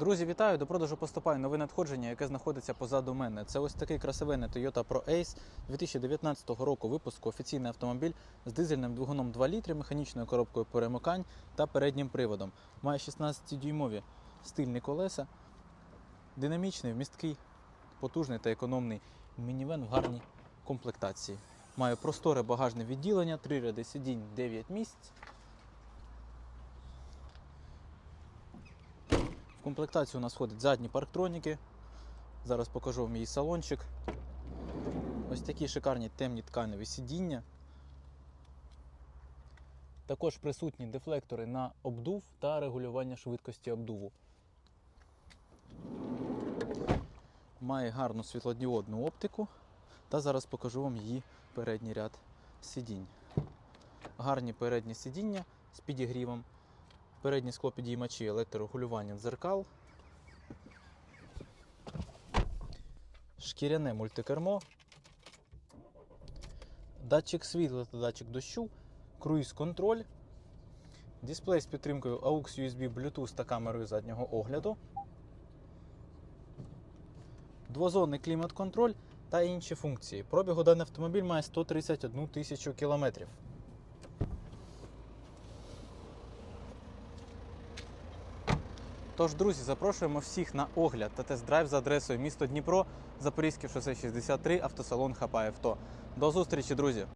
Друзі, вітаю! До продажу поступає нове надходження, яке знаходиться позаду мене. Це ось такий красивенний Toyota Pro Ace 2019 року випуску. Офіційний автомобіль з дизельним двигуном 2 літри, механічною коробкою перемикань та переднім приводом. Має 16-дюймові стильні колеса, динамічний, вмісткий, потужний та економний мінівен в гарній комплектації. Має просторе багажне відділення, 3 ряди сидінь, 9 місць. В комплектацію у нас входять задні парктроніки. Зараз покажу вам її салончик. Ось такі шикарні темні тканеві сидіння. Також присутні дефлектори на обдув та регулювання швидкості обдуву. Має гарну світлодіодну оптику. Та зараз покажу вам її передній ряд сидінь. Гарні передні сидіння з підігрівом. Передні склопідіймачі електрорегулювання дзеркал. Шкіряне мультикермо. Датчик світла та датчик дощу. Круїз контроль. Дисплей з підтримкою AUX USB Bluetooth та камерою заднього огляду. Двозонний клімат-контроль та інші функції. Пробігу даний автомобіль має 131 тисячу кілометрів. Тож, друзі, запрошуємо всіх на огляд та тест-драйв за адресою місто Дніпро, Запорізьке шосе 63, автосалон Хапаєвто. До зустрічі, друзі!